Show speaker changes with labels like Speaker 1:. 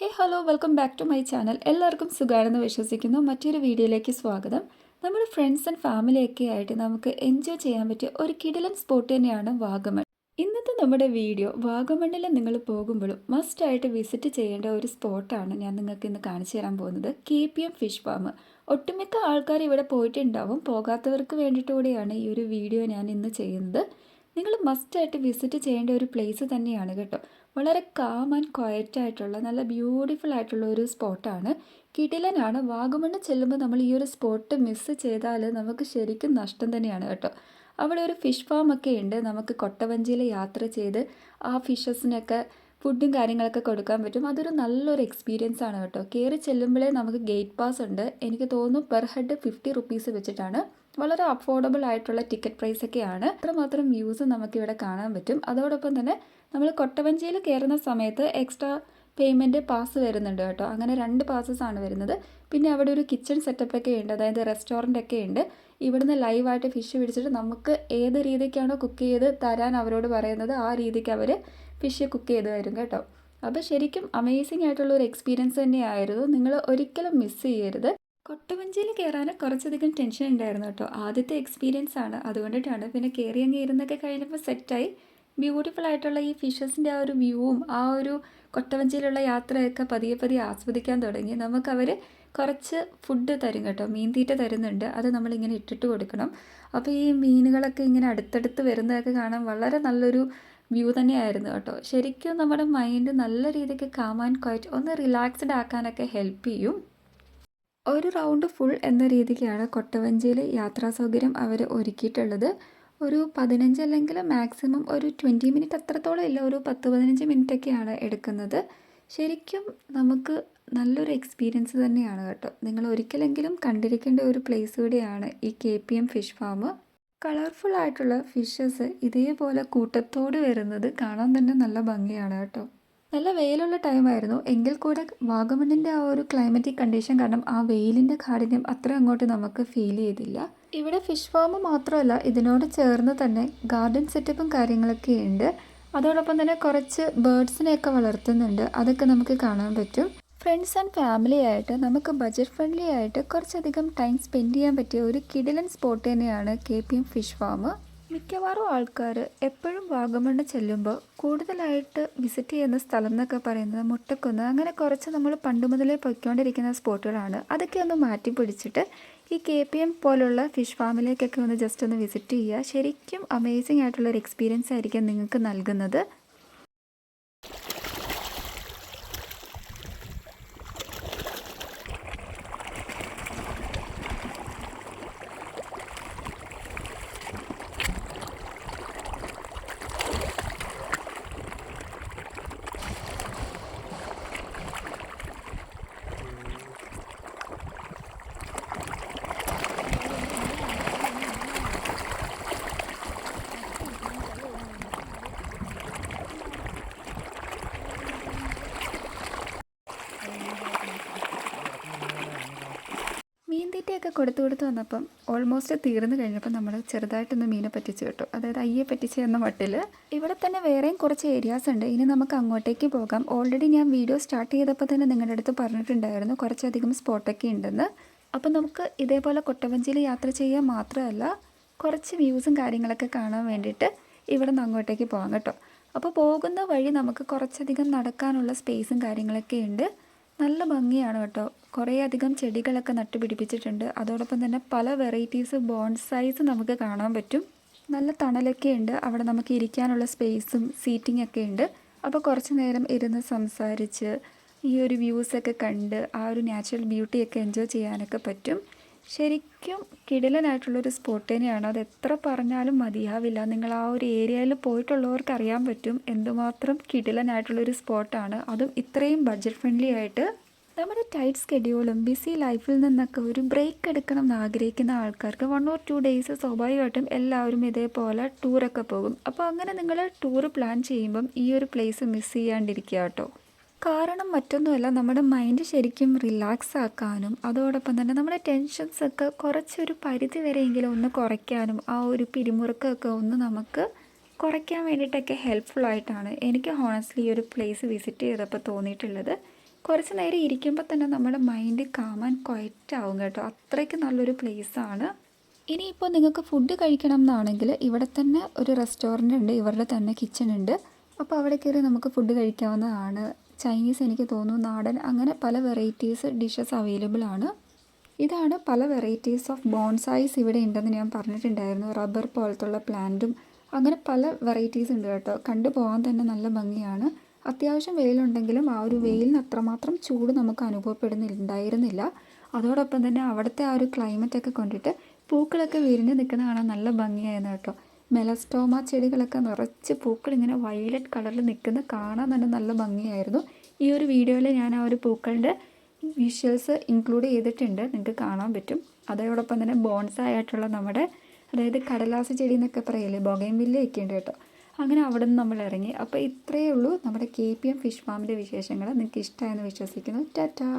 Speaker 1: Hey hello welcome back to my channel എല്ലാവർക്കും സുഖമാണെന്ന് വിശ്വസിക്കുന്നു. മറ്റൊരു വീഡിയോയിലേക്ക് സ്വാഗതം. നമ്മുടെ ഫ്രണ്ട്സ് ആൻഡ് ഫാമിലിയൊക്കെ ആയിട്ട് നമുക്ക് എൻജോയ് ചെയ്യാൻ പറ്റിയ ഒരു കിടിലൻ സ്പോട്ട് തന്നെയാണ് വാഗമൺ. ഇന്നത്തെ നമ്മുടെ വീഡിയോ വാഗമണ്ണിൽ നിങ്ങൾ പോകുമ്പോഴും മസ്റ്റായിട്ട് വിസിറ്റ് ചെയ്യേണ്ട ഒരു സ്പോട്ടാണ് ഞാൻ നിങ്ങൾക്ക് ഇന്ന് കാണിച്ചു തരാൻ പോകുന്നത്. K P M fish farm ഒട്ടുമിക്ക ആൾക്കാർ ഇവിടെ പോയിട്ടുണ്ടാവും. പോകാത്തവർക്ക് വേണ്ടിയിട്ടുകൂടെയാണ് ഈ ഒരു വീഡിയോ ഞാൻ ഇന്ന് ചെയ്യുന്നത്. നിങ്ങൾ മസ്റ്റായിട്ട് വിസിറ്റ് ചെയ്യേണ്ട ഒരു പ്ലേസ് തന്നെയാണ് കേട്ടോ. വളരെ കാം ആൻഡ് ക്വയറ്റ് ആയിട്ടുള്ള നല്ല ബ്യൂട്ടിഫുൾ ആയിട്ടുള്ള ഒരു സ്പോട്ടാണ് കിടിലനാണ്. വാഗമണ്ണ് ചെല്ലുമ്പോൾ നമ്മൾ ഈ ഒരു സ്പോട്ട് മിസ്സ് ചെയ്താൽ നമുക്ക് ശരിക്കും നഷ്ടം തന്നെയാണ് കേട്ടോ. അവിടെ ഒരു ഫിഷ് ഫാം ഒക്കെ ഉണ്ട്. നമുക്ക് കൊട്ടവഞ്ചിയിൽ യാത്ര ചെയ്ത് ആ ഫിഷസിനൊക്കെ ഫുഡും കാര്യങ്ങളൊക്കെ കൊടുക്കാൻ പറ്റും. അതൊരു നല്ലൊരു എക്സ്പീരിയൻസ് ആണ് കേട്ടോ. കയറി ചെല്ലുമ്പോഴേ നമുക്ക് ഗേറ്റ് പാസ് ഉണ്ട്. എനിക്ക് തോന്നുന്നു പെർ ഹെഡ് ഫിഫ്റ്റി റുപ്പീസ് വെച്ചിട്ടാണ്. വളരെ അഫോർഡബിൾ ആയിട്ടുള്ള ടിക്കറ്റ് പ്രൈസൊക്കെയാണ് അത്രമാത്രം വ്യൂസ് നമുക്കിവിടെ കാണാൻ പറ്റും. അതോടൊപ്പം തന്നെ നമ്മൾ കൊട്ടവഞ്ചിയിൽ കയറുന്ന സമയത്ത് എക്സ്ട്രാ പേയ്മെന്റ് പാസ് വരുന്നുണ്ട് കേട്ടോ. അങ്ങനെ രണ്ട് പാസസ് ആണ് വരുന്നത്. പിന്നെ അവിടെ ഒരു കിച്ചൺ സെറ്റപ്പ് ഒക്കെ ഉണ്ട്. അതായത് റെസ്റ്റോറന്റ് ഒക്കെ ഉണ്ട്. ഇവിടുന്ന് ലൈവായിട്ട് ഫിഷ് പിടിച്ചിട്ട് നമുക്ക് ഏത് രീതിക്കാണോ കുക്ക് ചെയ്ത് തരാൻ അവരോട് പറയുന്നത് ആ രീതിക്ക് അവർ ഫിഷ് കുക്ക് ചെയ്ത് തരും കേട്ടോ. അപ്പോൾ ശരിക്കും അമേസിംഗ് ആയിട്ടുള്ള ഒരു എക്സ്പീരിയൻസ് തന്നെയായിരുന്നു. നിങ്ങൾ ഒരിക്കലും മിസ് ചെയ്യരുത്. കൊട്ടവഞ്ചിയിൽ കയറാൻ കുറച്ചധികം ടെൻഷൻ ഉണ്ടായിരുന്നു കേട്ടോ. ആദ്യത്തെ എക്സ്പീരിയൻസ് ആണ്. അതുകൊണ്ടിട്ടാണ്. പിന്നെ കയറി അങ്ങ് ഇരുന്നൊക്കെ കഴിഞ്ഞപ്പോൾ സെറ്റായി ബ്യൂട്ടിഫുൾ ആയിട്ടുള്ള ഈ ഫിഷസിന്റെ ആ ഒരു വ്യൂവും ആ ഒരു കൊട്ടവഞ്ചിയിലുള്ള യാത്രയൊക്കെ പതിയെ പതിയെ ആസ്വദിക്കാൻ തുടങ്ങി. നമുക്കവർ കുറച്ച് ഫുഡ് തരും കേട്ടോ. മീൻ തീറ്റ തരുന്നുണ്ട്. അത് നമ്മളിങ്ങനെ ഇട്ടിട്ട് കൊടുക്കണം. അപ്പോൾ ഈ മീനുകളൊക്കെ ഇങ്ങനെ അടുത്തടുത്ത് വരുന്നതൊക്കെ കാണാൻ വളരെ നല്ലൊരു വ്യൂ തന്നെയായിരുന്നു കേട്ടോ. ശരിക്കും നമ്മുടെ മൈൻഡ് നല്ല രീതിക്ക് കാമാൻ ക്വയറ്റ് ഒന്ന് റിലാക്സ്ഡ് ആക്കാനൊക്കെ ഹെൽപ്പ് ചെയ്യും. ഒരു റൗണ്ട് ഫുൾ എന്ന രീതിക്കാണ് കൊട്ടവഞ്ചിയിൽ യാത്രാ സൗകര്യം അവർ ഒരുക്കിയിട്ടുള്ളത്. ഒരു പതിനഞ്ച് അല്ലെങ്കിൽ മാക്സിമം ഒരു ട്വന്റി മിനിറ്റ് അത്രത്തോളം ഇല്ല. ഒരു പത്ത് പതിനഞ്ച് മിനിറ്റൊക്കെയാണ് എടുക്കുന്നത്. ശരിക്കും നമുക്ക് നല്ലൊരു എക്സ്പീരിയൻസ് തന്നെയാണ് കേട്ടോ. നിങ്ങൾ ഒരിക്കലെങ്കിലും കണ്ടിരിക്കേണ്ട ഒരു പ്ലേസ് കൂടിയാണ് ഈ K P M fish farm colourful ആയിട്ടുള്ള ഫിഷസ് ഇതേപോലെ കൂട്ടത്തോട് വരുന്നത് കാണാൻ തന്നെ നല്ല ഭംഗിയാണ് കേട്ടോ. നല്ല വെയിലുള്ള ടൈമായിരുന്നു എങ്കിൽ കൂടെ വാഗമണ്ണിന്റെ ആ ഒരു ക്ലൈമറ്റിക് കണ്ടീഷൻ കാരണം ആ വെയിലിന്റെ കാഠിന്യം അത്ര അങ്ങോട്ട് നമുക്ക് ഫീൽ ചെയ്തില്ല. ഇവിടെ ഫിഷ് ഫാം മാത്രമല്ല ഇതിനോട് ചേർന്ന് തന്നെ ഗാർഡൻ സെറ്റപ്പും കാര്യങ്ങളൊക്കെ ഉണ്ട്. അതോടൊപ്പം തന്നെ കുറച്ച് ബേർഡ്സിനെയൊക്കെ വളർത്തുന്നുണ്ട്. അതൊക്കെ നമുക്ക് കാണാൻ പറ്റും. ഫ്രണ്ട്സ് ആൻഡ് ഫാമിലി ആയിട്ട് നമുക്ക് ബജറ്റ് ഫ്രണ്ട്ലി ആയിട്ട് കുറച്ചധികം ടൈം സ്പെൻഡ് ചെയ്യാൻ പറ്റിയ ഒരു കിടിലൻ സ്പോട്ട് തന്നെയാണ് K P M fish farm മിക്കവാറും ആൾക്കാർ എപ്പോഴും വാഗമണ്ണ് ചെല്ലുമ്പോൾ കൂടുതലായിട്ട് വിസിറ്റ് ചെയ്യുന്ന സ്ഥലം എന്നൊക്കെ പറയുന്നത് മുട്ടക്കുന്ന്. അങ്ങനെ കുറച്ച് നമ്മൾ പണ്ട് മുതലേ പൊയ്ക്കൊണ്ടിരിക്കുന്ന സ്പോട്ടുകളാണ് അതൊക്കെ ഒന്ന് മാറ്റി പിടിച്ചിട്ട് ഈ കെ പി എം പോലുള്ള ഫിഷ് ഫാമിലേക്കൊക്കെ ഒന്ന് ജസ്റ്റ് ഒന്ന് വിസിറ്റ് ചെയ്യുക. ശരിക്കും അമേസിംഗ് ആയിട്ടുള്ളൊരു എക്സ്പീരിയൻസ് ആയിരിക്കും നിങ്ങൾക്ക് നൽകുന്നത്. തീറ്റയൊക്കെ കൊടുത്തു കൊടുത്ത് വന്നപ്പം ഓൾമോസ്റ്റ് തീർന്നു കഴിഞ്ഞപ്പോൾ നമ്മൾ ചെറുതായിട്ടൊന്ന് മീനെ പറ്റിച്ച് കേട്ടോ. അതായത് അയ്യെ പറ്റിച്ച് എന്ന മട്ടിൽ. ഇവിടെ തന്നെ വേറെയും കുറച്ച് ഏരിയാസ് ഉണ്ട്. ഇനി നമുക്ക് അങ്ങോട്ടേക്ക് പോകാം. ഓൾറെഡി ഞാൻ വീഡിയോ സ്റ്റാർട്ട് ചെയ്തപ്പോൾ തന്നെ നിങ്ങളുടെ അടുത്ത് പറഞ്ഞിട്ടുണ്ടായിരുന്നു. കുറച്ചധികം സ്പോട്ടൊക്കെ ഉണ്ടെന്ന്. അപ്പോൾ നമുക്ക് ഇതേപോലെ കൊട്ടവഞ്ചിയിൽ യാത്ര ചെയ്യാൻ മാത്രമല്ല കുറച്ച് വ്യൂസും കാര്യങ്ങളൊക്കെ കാണാൻ വേണ്ടിയിട്ട് ഇവിടെ നിന്ന് അങ്ങോട്ടേക്ക് പോകാം കേട്ടോ. അപ്പോൾ പോകുന്ന വഴി നമുക്ക് കുറച്ചധികം നടക്കാനുള്ള സ്പേസും കാര്യങ്ങളൊക്കെ ഉണ്ട്. നല്ല ഭംഗിയാണ് കേട്ടോ. കുറേ അധികം ചെടികളൊക്കെ നട്ടുപിടിപ്പിച്ചിട്ടുണ്ട് അതോടൊപ്പം തന്നെ പല വെറൈറ്റീസ് ബോൺസൈസ് നമുക്ക് കാണാൻ പറ്റും. നല്ല തണലൊക്കെ ഉണ്ട്. അവിടെ നമുക്ക് ഇരിക്കാനുള്ള സ്പേസും സീറ്റിംഗ് ഒക്കെ ഉണ്ട്. അപ്പോൾ കുറച്ച് നേരം ഇരുന്ന് സംസാരിച്ച് ഈ ഒരു വ്യൂസൊക്കെ കണ്ട് ആ ഒരു നാച്ചുറൽ ബ്യൂട്ടിയൊക്കെ എൻജോയ് ചെയ്യാനൊക്കെ പറ്റും. ശരിക്കും കിടിലനായിട്ടുള്ളൊരു സ്പോട്ട് തന്നെയാണ്. അത് എത്ര പറഞ്ഞാലും മതിയാവില്ല. നിങ്ങൾ ആ ഒരു ഏരിയയിൽ പോയിട്ടുള്ളവർക്ക് അറിയാൻ പറ്റും എന്തുമാത്രം കിടിലനായിട്ടുള്ളൊരു സ്പോട്ടാണ് അതും ഇത്രയും ബഡ്ജറ്റ് ഫ്രണ്ട്ലി ആയിട്ട് നമ്മുടെ ടൈറ്റ് സ്കെഡ്യൂളും ബിസി ലൈഫിൽ നിന്നൊക്കെ ഒരു ബ്രേക്ക് എടുക്കണം എന്ന് ആഗ്രഹിക്കുന്ന ആൾക്കാർക്ക് വൺ ഓർ ടു ഡേയ്സ് സ്വാഭാവികമായിട്ടും എല്ലാവരും ഇതേപോലെ ടൂറൊക്കെ പോകും. അപ്പോൾ അങ്ങനെ നിങ്ങൾ ടൂർ പ്ലാൻ ചെയ്യുമ്പം ഈ ഒരു പ്ലേസ് മിസ് ചെയ്യാണ്ടിരിക്കുക കേട്ടോ. കാരണം മറ്റൊന്നുമല്ല നമ്മുടെ മൈൻഡ് ശരിക്കും റിലാക്സ് ആക്കാനും അതോടൊപ്പം തന്നെ നമ്മുടെ ടെൻഷൻസ് ഒക്കെ കുറച്ചൊരു പരിധി വരെയെങ്കിലും ഒന്ന് കുറയ്ക്കാനും ആ ഒരു പിരിമുറുക്കമൊക്കെ ഒന്ന് നമുക്ക് കുറയ്ക്കാൻ വേണ്ടിയിട്ടൊക്കെ ഹെൽപ്ഫുൾ ആയിട്ടാണ് എനിക്ക് ഹോണസ്റ്റ്ലി ഈ ഒരു പ്ലേസ് വിസിറ്റ് ചെയ്തപ്പോൾ തോന്നിയിട്ടുള്ളത്. കുറച്ച് നേരം ഇരിക്കുമ്പോൾ തന്നെ നമ്മുടെ മൈൻഡ് കാമാൻ ക്വയറ്റാവും കേട്ടോ. അത്രയ്ക്ക് നല്ലൊരു പ്ലേസാണ് ഇനിയിപ്പോൾ നിങ്ങൾക്ക് ഫുഡ് കഴിക്കണം എന്നാണെങ്കിൽ ഇവിടെ തന്നെ ഒരു റെസ്റ്റോറന്റ് ഉണ്ട് ഇവരുടെ തന്നെ കിച്ചൺ ഉണ്ട്. അപ്പോൾ അവിടെ കയറി നമുക്ക് ഫുഡ് കഴിക്കാവുന്നതാണ്. ചൈനീസ് എനിക്ക് തോന്നുന്നു നാടൻ. അങ്ങനെ പല വെറൈറ്റീസ് ഡിഷസ് അവൈലബിൾ ആണ്. ഇതാണ് പല വെറൈറ്റീസ് ഓഫ് ബോൺസായിസ് ഇവിടെ ഉണ്ടെന്ന് ഞാൻ പറഞ്ഞിട്ടുണ്ടായിരുന്നു. റബ്ബർ പോലത്തുള്ള പ്ലാന്റും അങ്ങനെ പല വെറൈറ്റീസ് ഉണ്ട് കേട്ടോ. കണ്ടു പോകാൻ തന്നെ നല്ല ഭംഗിയാണ്. അത്യാവശ്യം വെയിലുണ്ടെങ്കിലും ആ ഒരു വെയിലിന് അത്രമാത്രം ചൂട് നമുക്ക് അനുഭവപ്പെടുന്നുണ്ടായിരുന്നില്ല അതോടൊപ്പം തന്നെ അവിടുത്തെ ആ ഒരു ക്ലൈമറ്റൊക്കെ കൊണ്ടിട്ട് പൂക്കളൊക്കെ വിരിഞ്ഞ് നിൽക്കുന്ന കാണാൻ നല്ല ഭംഗിയായിരുന്നു കേട്ടോ. മെലസ്റ്റോമ ചെടികളൊക്കെ നിറച്ച് പൂക്കൾ ഇങ്ങനെ വയലറ്റ് കളറിൽ നിൽക്കുന്ന കാണാൻ തന്നെ നല്ല ഭംഗിയായിരുന്നു. ഈ ഒരു വീഡിയോയിൽ ഞാൻ ആ ഒരു പൂക്കളുടെ വിഷ്വൽസ് ഇൻക്ലൂഡ് ചെയ്തിട്ടുണ്ട്. നിങ്ങൾക്ക് കാണാൻ പറ്റും. അതോടൊപ്പം തന്നെ ബോൺസായി ആയിട്ടുള്ള നമ്മുടെ അതായത് കടലാസ് ചെടി എന്നൊക്കെ പറയില്ലേ ബൊഗൈൻവില്ലയൊക്കെ ഉണ്ട് കേട്ടോ. അങ്ങനെ അവിടെ നിന്ന് നമ്മൾ ഇറങ്ങി. അപ്പോൾ ഇത്രയേ ഉള്ളൂ നമ്മുടെ കെ പി എം ഫിഷ് ഫാമിന്റെ വിശേഷങ്ങൾ. നിങ്ങൾക്ക് ഇഷ്ടമായെന്ന് വിശ്വസിക്കുന്നു. ടാറ്റാ.